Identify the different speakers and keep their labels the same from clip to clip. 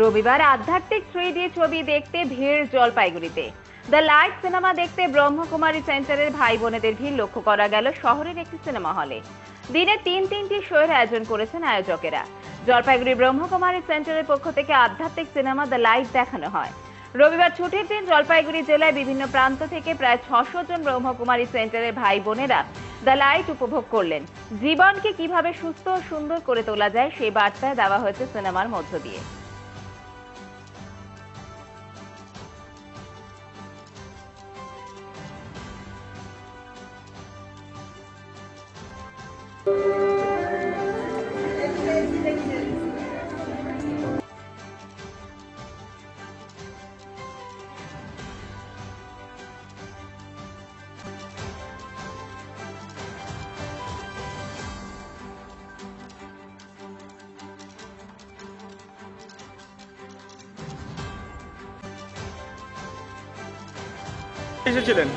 Speaker 1: রবিবার আধ্যাত্মিক three D ছবি দেখতে ভিড় জলপাইগুড়িতে। দ্য লাইট সিনেমা দেখতে ব্রহ্মকুমারী সেন্টারের ভাই বোনেদের ভিড় লক্ষ্য করা গেল শহরের একটি সিনেমা হলে। দিনে তিন তিনটি শোয়ের আয়োজন করেছেন আয়োজকেরা। জলপাইগুড়ি ব্রহ্মকুমারী সেন্টারের পক্ষ থেকে আধ্যাত্মিক সিনেমা দ্য লাইট দেখানো হয়। রবিবার ছুটির দিন জলপাইগুড়ি জেলায় বিভিন্ন প্রান্ত থেকে প্রায় ছশো জন ব্রহ্মকুমারী সেন্টারের ভাই বোনেরা দ্য লাইট উপভোগ করলেন। জীবনকে কীভাবে সুস্থ ও সুন্দর করে তোলা যায়, সেই বার্তা দেওয়া হয়েছে সিনেমার মধ্য দিয়ে।
Speaker 2: এসেছিলেন?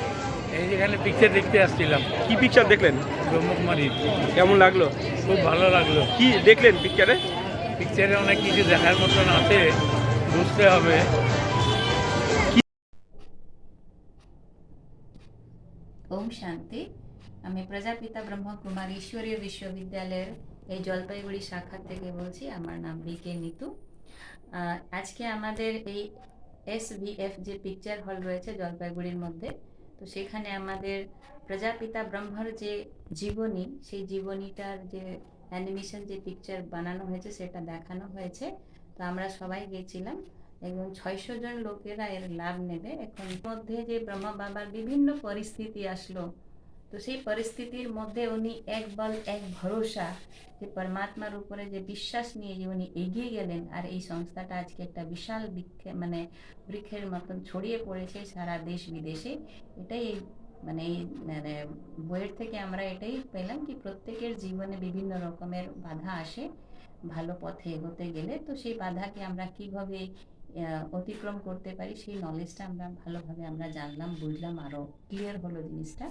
Speaker 3: এই যেখানে পিকচার দেখতে আসছিলাম।
Speaker 2: কি পিকচার দেখলেন?
Speaker 3: ব্রহ্মকুমারীর
Speaker 2: কেমন লাগল?
Speaker 3: খুব ভালো লাগল।
Speaker 2: কি দেখলেন পিকচারে
Speaker 3: পিকচারে অনেক কিছু দেখার মতন আছে বুঝতে হবে।
Speaker 4: ওম শান্তি। আমি প্রজাপিতা ব্রহ্মকুমার ঈশ্বরীয় বিশ্ববিদ্যালয়ের এই জলপাইগুড়ি শাখা থেকে বলছি আমার নাম বিকে নিতু। আহ, আজকে আমাদের এই এস যে পিকচার হল রয়েছে জলপাইগুড়ির মধ্যে, তো সেখানে আমাদের প্রজাপিতা ব্রহ্মর যে জীবনী, সেই জীবনীটার যে অ্যানিমেশন যে পিকচার বানানো হয়েছে, সেটা দেখানো হয়েছে। তো আমরা সবাই গেছিলাম এবং ছয়শো জন লোকেরা এর লাভ নেবে। এখন মধ্যে যে ব্রহ্মা বাবার বিভিন্ন পরিস্থিতি আসলো তো সেই পরিস্থিতির মধ্যে উনি এক বল এক ভরসা যে পরমাত্মার উপরে যে বিশ্বাস নিয়ে যে উনি এগিয়ে গেলেন আর এই সংস্থাটা আজকে একটা বিশাল বৃক্ষে মানে বৃক্ষের মতন ছড়িয়ে পড়েছে সারা দেশ বিদেশে এটাই এই মানে এই মানে বইয়ের থেকে আমরা এটাই পেলাম কি প্রত্যেকের জীবনে বিভিন্ন রকমের বাধা আসে ভালো পথে এগোতে গেলে তো সেই বাধাকে আমরা কিভাবে আহ, অতিক্রম করতে পারি সেই নলেজটা আমরা ভালোভাবে আমরা জানলাম বুঝলাম আরও ক্লিয়ার হলো জিনিসটা।